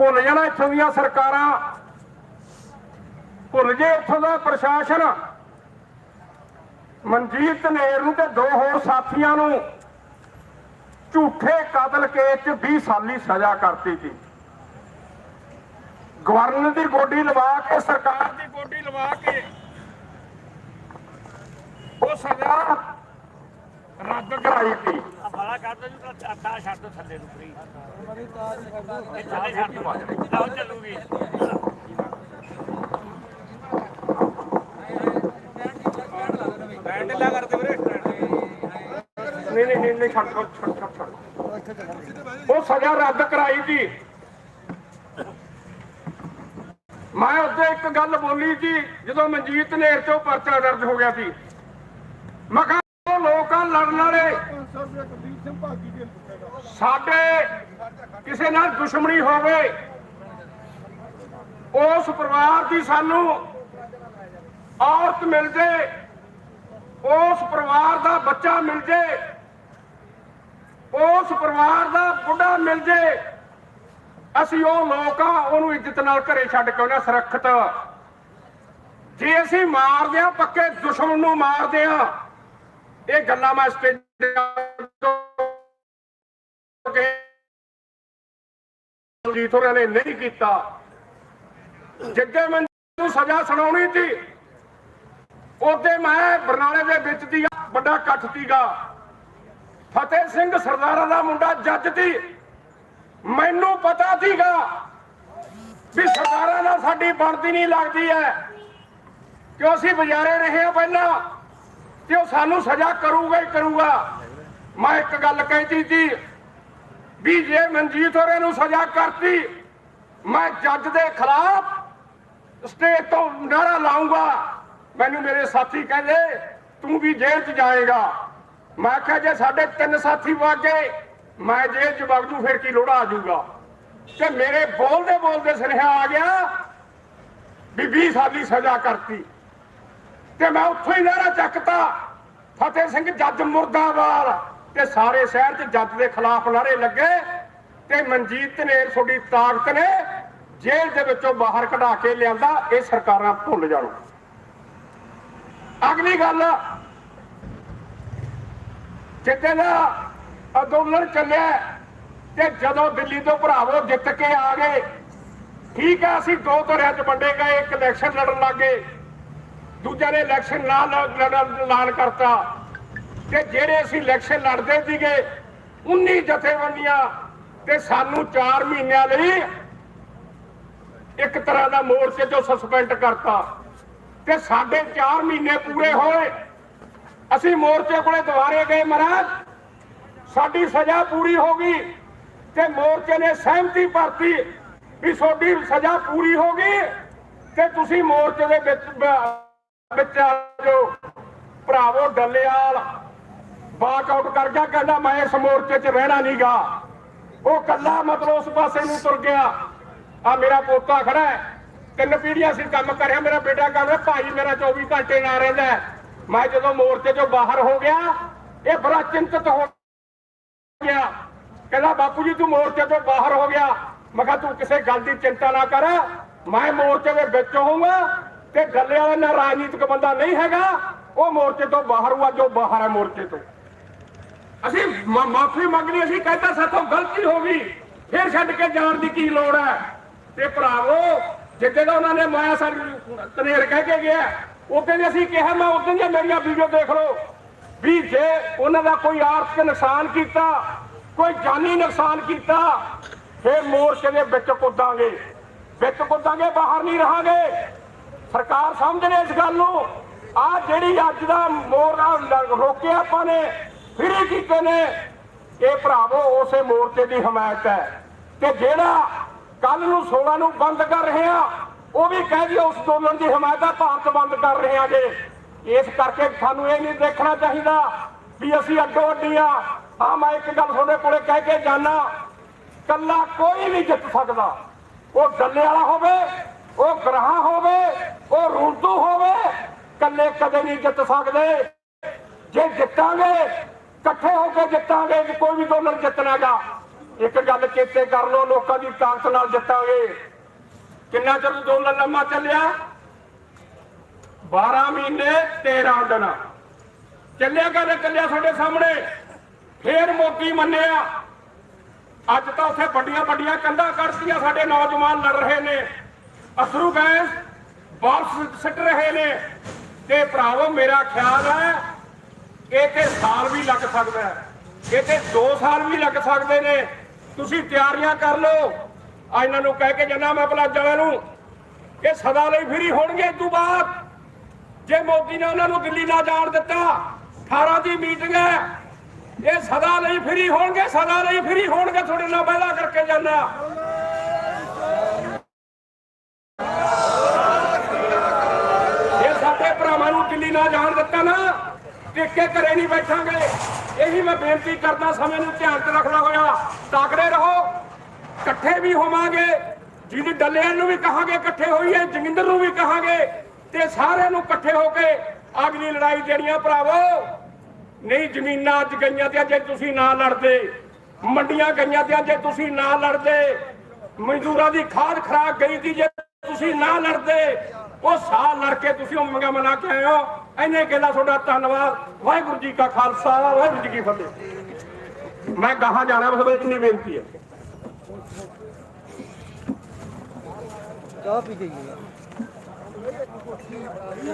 ਭੁੱਲ ਜਾਣਾ ਇੱਥੋਂ ਦੀਆਂ ਸਰਕਾਰਾਂ। ਭੁੱਲ ਜੇ ਇੱਥੋਂ ਦਾ ਪ੍ਰਸ਼ਾਸਨ। ਮਨਜੀਤ ਨੇਰ ਨੂੰ ਤੇ ਦੋ ਹੋਰ ਸਾਥੀਆਂ ਨੂੰ ਝੂਠੇ ਕਤਲ ਕੇਸ 'ਚ 20 ਸਾਲੀ ਸਜ਼ਾ ਕਰਤੀ ਸੀ। ਗਵਰਨਰ ਦੀ ਗੋਡੀ ਲਵਾ ਕੇ, ਸਰਕਾਰ ਦੀ ਗੋਡੀ ਲਵਾ ਕੇ ਉਹ ਸਜ਼ਾ ਰੱਦ ਕਰਾਈ ਸੀ। ਬਾਲਾ ਕਰਦਾ ਜੀ ਤਾਂ ਅੱਧਾ ਛੱਡ ਦੋ ਥੱਲੇ ਨੂੰ ਫਰੀ ਇਹ ਥੱਲੇ ਛੱਡ ਦੋ। ਲਾਓ ਚੱਲੂਗੀ। ਬੈਂਡ ਲਾ ਕਰਦੇ ਵੀਰੇ। ਨਹੀਂ ਨਹੀਂ ਨਹੀਂ ਨਹੀਂ ਛੱਡ ਦਿਓ, ਛੱਡ ਛੱਡ ਛੱਡ। ਉਹ ਸਜ਼ਾ ਰੱਦ ਕਰਾਈ ਸੀ ਮੈਂ ਉੱਤੇ ਇੱਕ ਗੱਲ ਬੋਲੀ ਸੀ ਜਦੋਂ ਮਨਜੀਤ ਨੇਰ ਤੋਂ ਪਰਚਾ ਦਰਜ ਹੋ ਗਿਆ ਸੀ। ਮੈਂ ਕਿਹਾ ਉਹ ਲੋਕਾਂ ਲੜਨ ਵਾਲੇ ਸਾਡੇ ਕਿਸੇ ਨਾਲ ਦੁਸ਼ਮਣੀ ਹੋਵੇ, ਉਸ ਪਰਿਵਾਰ ਦੀ ਸਾਨੂੰ ਔਰਤ ਮਿਲ ਜੇ, ਉਸ ਪਰਿਵਾਰ ਦਾ ਬੱਚਾ ਮਿਲ ਜੇ, ਉਸ ਪਰਿਵਾਰ ਦਾ ਬੁੱਢਾ ਮਿਲ ਜੇ, ਅਸੀਂ ਉਹ ਲੋਕ ਆ, ਉਹਨੂੰ ਇੱਜ਼ਤ ਨਾਲ ਘਰੇ ਛੱਡ ਕੇ ਉਹਨਾਂ ਸੁਰੱਖਿਤ ਜੇ ਅਸੀਂ ਮਾਰਦੇ ਆ, ਪੱਕੇ ਦੁਸ਼ਮਣ ਨੂੰ ਮਾਰਦੇ ਆ, ਇਹ ਗੱਲਾਂ ਮੈਂ ਸਟੇਜ ਜੀਤ ਹੋਰਾਂ ਨੇ ਨਹੀਂ ਕੀਤਾ। ਜਿੱਦੇ ਮੈਨੂੰ ਸਜ਼ਾ ਸੁਣਾਉਣੀ ਸੀ। ਉਹਦੇ ਮੈਂ ਬਰਨਾਲੇ ਦੇ ਵਿੱਚ ਦੀ ਵੱਡਾ ਇਕੱਠ ਸੀਗਾ। ਫਤਿਹ ਸਿੰਘ ਸਰਦਾਰਾਂ ਦਾ ਮੁੰਡਾ ਜੱਜ ਸੀ। ਮੈਨੂੰ ਪਤਾ ਸੀਗਾ ਵੀ ਸਰਦਾਰਾਂ ਨਾਲ ਸਾਡੀ ਬਣਦੀ ਨਹੀਂ ਲੱਗਦੀ ਹੈ। ਕਿਉਂ ਅਸੀਂ ਬਜ਼ਾਰੇ ਰਹੇ ਆ ਪਹਿਲਾਂ? ਤੇ ਉਹ ਸਾਨੂੰ ਸਜ਼ਾ ਕਰੂਗਾ ਹੀ ਕਰੂਗਾ। ਮੈਂ ਇੱਕ ਗੱਲ ਕਹਿਤੀ ਸੀ ਵੀ ਜੇ ਮਨਜੀਤ ਹੋਰਾਂ ਨੂੰ ਸਜ਼ਾ ਕਰਤੀ, ਮੈਂ ਜੱਜ ਦੇ ਖਿਲਾਫ ਸਟੇਜ ਤੋਂ ਨਾਰਾ ਲਾਉਂਗਾ ਮੈਨੂੰ ਮੇਰੇ ਸਾਥੀ ਕਹਿੰਦੇ, ਤੂੰ ਵੀ ਜੇਲ੍ਹ 'ਚ ਜਾਏਗਾ। ਮੈਂ ਕਿਹਾ, ਜੇ ਸਾਡੇ ਤਿੰਨ ਸਾਥੀ ਵਗ ਗਏ ਮੈਂ ਜੇਲ੍ਹ 'ਚ ਵਗ ਜੂ, ਫਿਰ ਕੀ ਲੋੜਾ ਆ ਜਾਊਗਾ ਤੇ ਮੇਰੇ ਬੋਲਦੇ ਬੋਲਦੇ ਸੁਨੇਹਾ ਆ ਗਿਆ ਵੀ 20 ਸਾਲੀ ਸਜ਼ਾ ਕਰਤੀ। ਤੇ ਮੈਂ ਉੱਥੋਂ ਹੀ ਨਾਰਾ ਚੱਕਤਾ। ਫਤਿਹ ਸਿੰਘ ਜੱਜ ਮੁਰਦਾਬਾਦ ਤੇ ਸਾਰੇ ਸ਼ਹਿਰ 'ਚ ਜੱਜ ਦੇ ਖਿਲਾਫ ਨਾਰੇ ਲੱਗੇ ਤੇ ਮਨਜੀਤ ਨੇ ਤੁਹਾਡੀ ਤਾਕਤ ਨੇ ਜੇਲ੍ਹ ਦੇ ਵਿੱਚੋਂ ਬਾਹਰ ਕਢਾ ਕੇ ਲਿਆਂਦਾ, ਇਹ ਸਰਕਾਰਾਂ ਭੁੱਲ ਜਾਣ। ਅਗਲੀ ਗੱਲ ਜਿੱਤੇ ਦਾ ਅੰਦੋਲਨ ਚੱਲਿਆ ਤੇ ਜਦੋਂ ਦਿੱਲੀ ਤੋਂ ਭਰਾਵੋ ਜਿੱਤ ਕੇ ਆ ਗਏ, ਠੀਕ ਆ, ਅਸੀਂ ਦੋ ਧੜਿਆਂ 'ਚ ਵੰਡੇ ਗਏ, ਇੱਕ ਇਲੈਕਸ਼ਨ ਲੜਨ ਲੱਗੇ ਦੂਜਿਆਂ ਨੇ ਇਲੈਕਸ਼ਨ ਨਾ ਲੜਨ ਕਰਤਾ। ਤੇ ਜਿਹੜੇ ਅਸੀਂ ਇਲੈਕਸ਼ਨ ਲੜਦੇ ਸੀਗੇ 19 ਜਥੇਬੰਦੀਆਂ, ਤੇ ਸਾਨੂੰ 4 ਮਹੀਨਿਆਂ ਲਈ ਇੱਕ ਤਰ੍ਹਾਂ ਦਾ ਮੋਰਚੇ ਤੋਂ ਸਸਪੈਂਡ ਕਰਤਾ। ਤੇ ਸਾਡੇ 4 ਮਹੀਨੇ ਪੂਰੇ ਹੋਏ। ਅਸੀਂ ਮੋਰਚੇ ਕੋਲੇ ਦੁਬਾਰੇ ਗਏ ਮਹਾਰਾਜ। ਸਾਡੀ ਸਜ਼ਾ ਪੂਰੀ ਹੋ ਗਈ। ਤੇ ਮੋਰਚੇ ਨੇ ਸਹਿਮਤੀ ਭਰਤੀ ਵੀ ਤੁਹਾਡੀ ਸਜ਼ਾ ਪੂਰੀ ਹੋ ਗਈ। ਤੇ ਤੁਸੀਂ ਮੋਰਚੇ ਦੇ ਵਿੱਚ ਵਿੱਚ ਆ ਜਾਓ। ਭਰਾਵੋ ਡੱਲੇਵਾਲ ਵਾਕ ਕਰ ਗਿਆ, ਕਹਿੰਦਾ ਮੈਂ ਇਸ ਮੋਰਚੇ 'ਚ ਰਹਿਣਾ ਨਹੀਂਗਾ ਉਹ ਕੱਲਾ ਮਤਲਬ ਉਸ ਪਾਸੇ ਨੂੰ ਤੁਰ ਗਿਆ। ਆ ਮੇਰਾ ਪੋਤਾ ਖੜਾ ਹੈ। ਤਿੰਨ ਪੀੜ੍ਹੀਆਂ ਸੀ ਕੰਮ ਕਰਿਆ, ਮੇਰਾ ਬੇਟਾ ਕਹਿੰਦਾ ਭਾਈ ਮੇਰਾ 24 ਘੰਟੇ ਨਾ ਰਹਿੰਦਾ ਮੈਂ ਜਦੋਂ ਮੋਰਚੇ 'ਚੋਂ ਬਾਹਰ ਹੋ ਗਿਆ, ਇਹ ਬੜਾ ਚਿੰਤਤ ਹੋ ਗਿਆ। ਕਹਿੰਦਾ, ਬਾਪੂ ਜੀ, ਤੂੰ ਮੋਰਚੇ ਤੋਂ ਬਾਹਰ ਹੋ ਗਿਆ। ਮੈਂ ਕਿਹਾ, ਤੂੰ ਕਿਸੇ ਗੱਲ ਦੀ ਚਿੰਤਾ ਨਾ ਕਰ। ਮੈਂ ਮੋਰਚੇ ਦੇ ਵਿੱਚ ਹੋਊਂਗਾ। ਤੇ ਗੱਲੇ ਵਾਲਾ ਨਾ ਰਾਜਨੀਤਿਕ ਬੰਦਾ ਨਹੀਂ ਹੈਗਾ, ਉਹ ਮੋਰਚੇ ਤੋਂ ਬਾਹਰ ਹੁਆ ਜੋ ਬਾਹਰ ਹੈ ਮੋਰਚੇ ਤੋਂ। ਅਸੀਂ ਮਾਫੀ ਮੰਗਣੀ, ਅਸੀਂ ਕਹਿੰਦਾ ਸਾਥੋਂ ਗਲਤੀ ਹੋ ਗਈ, ਫਿਰ ਛੱਡ ਕੇ ਜਾਣ ਦੀ ਕੀ ਲੋੜ ਹੈ? ਤੇ ਭਰਾਵੋ, ਜਿੱਦੇ ਦਾ ਉਹਨਾਂ ਨੇ ਮਾਇਆ ਸਾਡੀ ਤਨੇਰ ਕਹਿ ਕੇ ਗਿਆ ਉਦੋਂ ਦੇ ਅਸੀਂ ਕਿਹਾ, ਮੈਂ ਉਦੋਂ ਦੀਆਂ ਮੇਰੀਆਂ ਵੀਡੀਓ ਦੇਖ ਲਓ। ਵੀ ਜੇ ਉਹਨਾਂ ਦਾ ਕੋਈ ਆਰਥਿਕ ਨੁਕਸਾਨ ਕੀਤਾ, ਕੋਈ ਜਾਨੀ ਨੁਕਸਾਨ ਕੀਤਾ, ਫਿਰ ਮੋਰਚੇ ਦੇ ਵਿੱਚ ਕੁੱਦਾਂਗੇ। ਵਿੱਚ ਕੁੱਦਾਂਗੇ, ਬਾਹਰ ਨਹੀਂ ਰਹਾਂਗੇ। ਸਰਕਾਰ ਸਮਝ ਲੈ ਇਸ ਗੱਲ ਨੂੰ। ਆ ਜਿਹੜੀ ਅੱਜ ਦਾ ਮੋਰ ਰੋਕਿਆ ਆਪਾਂ ਨੇ, ਫਿਰ ਕੀਤੇ ਨੇ ਇਹ ਭਰਾਵੋ, ਉਸੇ ਮੋਰਚੇ ਦੀ ਹਮਾਇਤ ਹੈ ਤੇ ਜਿਹੜਾ ਕੱਲ ਨੂੰ 16 ਨੂੰ ਬੰਦ ਕਰ ਰਹੇ ਆ, ਉਹ ਵੀ ਕਹਿ ਦਿਓ ਉਸ ਅੰਦੋਲਨ ਦੀ ਹਮਾਇਤ ਆ, ਭਾਰਤ ਬੰਦ ਕਰ ਰਹੇ ਆ ਜੇ। ਇਸ ਕਰਕੇ ਸਾਨੂੰ ਇਹ ਨਹੀਂ ਦੇਖਣਾ ਚਾਹੀਦਾ ਵੀ ਅਸੀਂ ਅੱਡੋ ਅੱਡੀਆਂ ਹਾਂ, ਮੈਂ ਇੱਕ ਗੱਲ ਤੁਹਾਡੇ ਕੋਲੇ ਕਹਿ ਕੇ ਜਾਣਾ ਕੱਲਾ ਕੋਈ ਨਹੀਂ ਜਿੱਤ ਸਕਦਾ। ਉਹ ਡੱਲੇ ਵਾਲਾ ਹੋਵੇ ਉਹ ਗ੍ਰਹਾ ਹੋਵੇ, ਉਹ ਰੂਦੂ ਹੋਵੇ, ਕੱਲੇ ਕਦੇ ਨਹੀਂ ਜਿੱਤ ਸਕਦੇ। ਜੇ ਜਿੱਤਾਂਗੇ, ਇਕੱਠੇ ਹੋ ਕੇ ਜਿੱਤਾਂਗੇ, ਕੋਈ ਵੀ ਅੰਦੋਲਨ ਜਿੱਤਣਾਗਾ ਇੱਕ ਗੱਲ ਚੇਤੇ ਕਰ ਲਓ, ਲੋਕਾਂ ਦੀ ਤਾਕਤ ਨਾਲ ਜਿੱਤਾਂਗੇ। ਕਿੰਨਾ ਚਿਰ ਅੰਦੋਲਨ ਲੰਮਾ ਚੱਲਿਆ? 12 ਮਹੀਨੇ 13 ਦਿਨ। ਚੱਲਿਆ ਕਦੇ ਚੱਲਿਆ ਤੁਹਾਡੇ ਸਾਹਮਣੇ। ਫੇਰ ਮੋਦੀ ਮੰਨਿਆ। ਅੱਜ ਤਾਂ ਉੱਥੇ ਵੱਡੀਆਂ ਵੱਡੀਆਂ ਕੰਧਾਂ ਕੱਢਤੀਆਂ ਸਾਡੇ ਨੌਜਵਾਨ ਲੜ ਰਹੇ ਨੇ। ਅਥਰੂ ਗੈਸ ਬਾਰਸ ਸਿੱਟ ਰਹੇ ਨੇ। ਤੇ ਭਰਾਵੋ, ਮੇਰਾ ਖਿਆਲ ਹੈ, ਇਹ ਤੇ ਸਾਲ ਵੀ ਲੱਗ ਸਕਦਾ ਹੈ। ਇਹ ਤੇ 2 ਸਾਲ ਵੀ ਲੱਗ ਸਕਦੇ ਨੇ। ਤੁਸੀਂ ਤਿਆਰੀਆਂ ਕਰ ਲਓ। ਆ ਇਹਨਾਂ ਨੂੰ ਕਹਿ ਕੇ ਜਾਣਾ ਮੈਂ ਪਲਾਜ ਵਾਲਿਆਂ ਨੂੰ, ਇਹ ਸਦਾ ਲਈ ਫਰੀ ਹੋਣਗੇ ਇਸ ਤੋਂ ਬਾਅਦ। ਜੇ ਮੋਦੀ ਨੇ ਉਹਨਾਂ ਨੂੰ ਦਿੱਲੀ ਨਾ ਜਾਣ ਦਿੱਤਾ 18 ਦੀ ਮੀਟਿੰਗ ਹੈ, ਇਹ ਸਦਾ ਲਈ ਫਰੀ ਹੋਣਗੇ, ਸਦਾ ਲਈ ਫਰੀ ਹੋਣਗੇ, ਤੁਹਾਡੇ ਨਾਲ ਵਾਅਦਾ ਕਰਕੇ ਜਾਣਾ ਇਹ ਸਾਡੇ ਭਰਾਵਾਂ ਨਾ ਜਾਣ ਦਿੱਤਾ ਨਾ ਟਿੱਕੇ ਘਰੇ ਨਹੀਂ ਬੈਠਾਂਗੇ। ਇਹੀ ਮੈਂ ਬੇਨਤੀ ਕਰਦਾ, ਸਮੇਂ ਨੂੰ ਧਿਆਨ 'ਚ ਰੱਖਣਾ ਹੋਇਆ। ਤਾਕੜੇ ਰਹੋ, ਇਕੱਠੇ ਵੀ ਹੋਵਾਂਗੇ। ਜਿਹਦੀ ਡੱਲਿਆਂ ਨੂੰ ਵੀ ਕਹਾਂਗੇ ਇਕੱਠੇ ਹੋਈਏ, ਜਗਿੰਦਰ ਨੂੰ ਵੀ ਕਹਾਂਗੇ, ਤੇ ਸਾਰਿਆਂ ਨੂੰ ਇਕੱਠੇ ਹੋ ਕੇ ਅਗਲੀ ਲੜਾਈ ਦੇਣੀਆਂ ਭਰਾਵੋ, ਨਹੀਂ ਜ਼ਮੀਨਾਂ ਅੱਜ ਗਈਆਂ ਤੇ ਜੇ ਤੁਸੀਂ ਨਾ ਲੜਦੇ। ਮੰਡੀਆਂ ਗਈਆਂ ਤੇ ਜੇ ਤੁਸੀਂ ਨਾ ਲੜਦੇ। ਮਜ਼ਦੂਰਾਂ ਦੀ ਖਾਦ ਖਰਾਕ ਗਈ ਸੀ, ਜੇ ਤੁਸੀਂ ਨਾ ਲੜਦੇ, ਉਹ ਸਾਲ ਲੜ ਕੇ ਤੁਸੀਂ ਉਹ ਮੰਗਾ ਮਨਾ ਕੇ ਆਏ ਹੋ। ਐਨੇ ਕਹਿੰਦਾ ਤੁਹਾਡਾ ਧੰਨਵਾਦ। ਵਾਹਿਗੁਰੂ ਜੀ ਕਾ ਖਾਲਸਾ, ਵਾਹਿਗੁਰੂ ਜੀ ਕੀ ਫਤਿਹ। ਮੈਂ ਗਾਹਾਂ ਜਾਣਾ ਬਸ ਇਤਨੀ ਬੇਨਤੀ ਹੈ। ਚਾਹ ਪੀ ਗਈ